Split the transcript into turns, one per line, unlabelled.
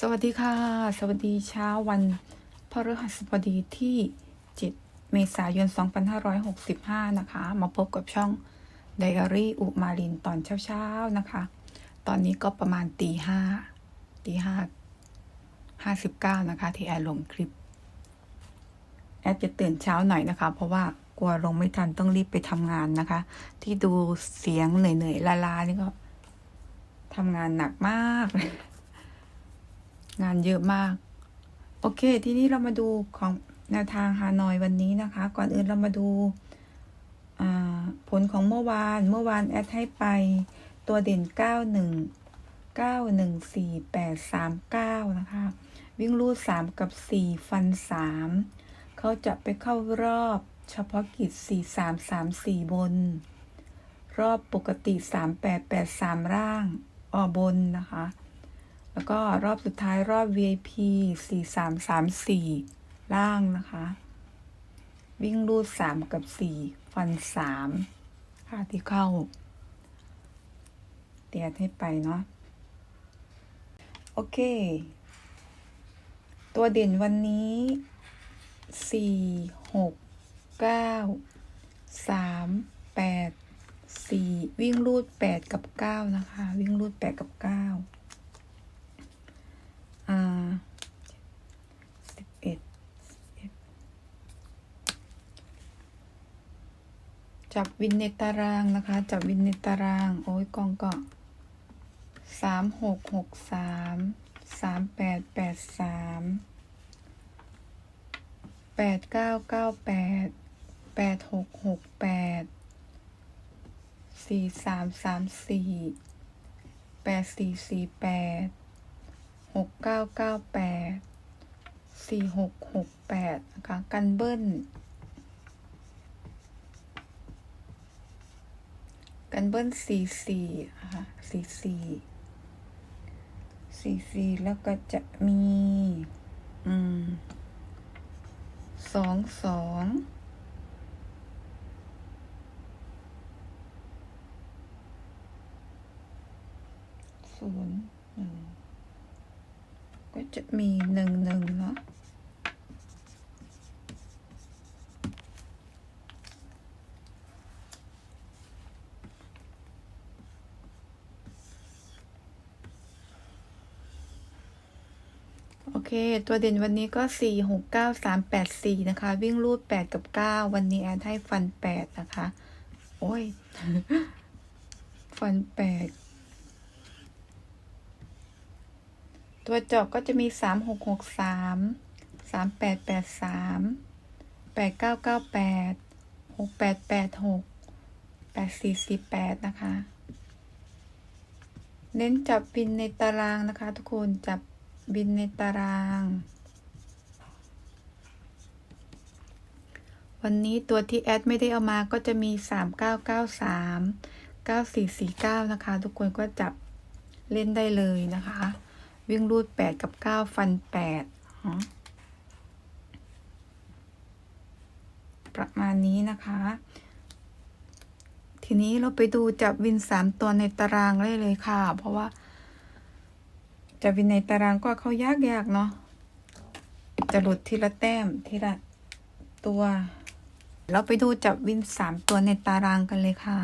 สวัสดีค่ะ สวัสดีเช้าวันพฤหัสบดีที่ 7 เมษายน 2565 นะคะ มาพบกับช่องไดอารี่อุมาลินตอนเช้าๆนะคะ ตอนนี้ก็ประมาณตีห้าตีห้าห้าสิบเก้านะคะ ที่แอดลงคลิป แอดจะตื่นเช้าหน่อยนะคะ เพราะว่ากลัวลงไม่ทันต้องรีบไปทำงานนะคะ ที่ดูเสียงเหนื่อยๆลาๆนี่ก็ทำงานหนักมาก งานเยอะมาก โอเค ทีนี้เรามาดูของแนวทางฮานอยวันนี้นะคะ ก่อนอื่นเรามาดูผลของเมื่อวาน เมื่อวานแอดให้ไปตัวเด่น 91 914 839 นะคะ วิ่งรูด 3 กับ 4 ฟัน 3 เขาจะไปเข้ารอบเฉพาะกิจ 4 3 3 4 บน รอบปกติ 3 8 8 3 ร่าง ออบนนะคะ แล้วก็รอบสุดท้ายรอบ VIP 4334 ล่างนะคะ วิ่งรูด 3 กับ 4 ฟัน 3 ค่ะที่เข้า เตียดให้ไปเนาะ โอเค ตัวเด่นวันนี้ 4 6 9 3 8 4 วิ่งรูด 8 กับ 9 นะคะ วิ่งรูด 8 กับ 9 อ่าสิบเอ็ด จับวินในตารางนะคะ จับวินในตาราง โอ้ยกองก็สามหกหกสามสามแปดแปดสามแปดเก้าเก้าแปดแปดหกหกแปดสี่สามสามสี่แปดสี่สี่แปดหกเก้าเก้าแปดสี่หกหกแปดนะคะกันเบิ้ล กันเบิ้ลสี่สี่นะคะสี่สี่สี่สี่แล้วก็จะมี อืมสองสองศูนย์หนึ่งก็จะมีหนึ่งหนึ่งเนาะ โอเค ตัวเด่นวันนี้ก็สี่หกเก้าสามแปดสี่นะคะ วิ่งรูดแปดกับเก้าวันนี้แอดให้ฟันแปดนะคะ โอ้ย ฟันแปดตัวจอบก็จะมีสามหกหกสามสามแปดแปดสามแปดเก้าเก้าแปดหกแปดแปดหกแปดสี่สี่แปดนะคะ เน้นจับบินในตารางนะคะทุกคนจับ บินในตาราง วันนี้ตัวที่แอดไม่ได้เอามาก็จะมีสามเก้าเก้าสามเก้าสี่สี่เก้านะคะ ทุกคนก็จับเล่นได้เลยนะคะ วิ่งรูดแปดกับเก้าฟันแปดประมาณนี้นะคะ ทีนี้เราไปดูจับวินสามตัวในตารางได้เลยค่ะ เพราะว่า จับวินในตารางก็เข้ายากยากเนาะจะหลุดทีละแต้มทีละตัว เราไปดูจับวินสามตัวในตารางกันเลยค่ะ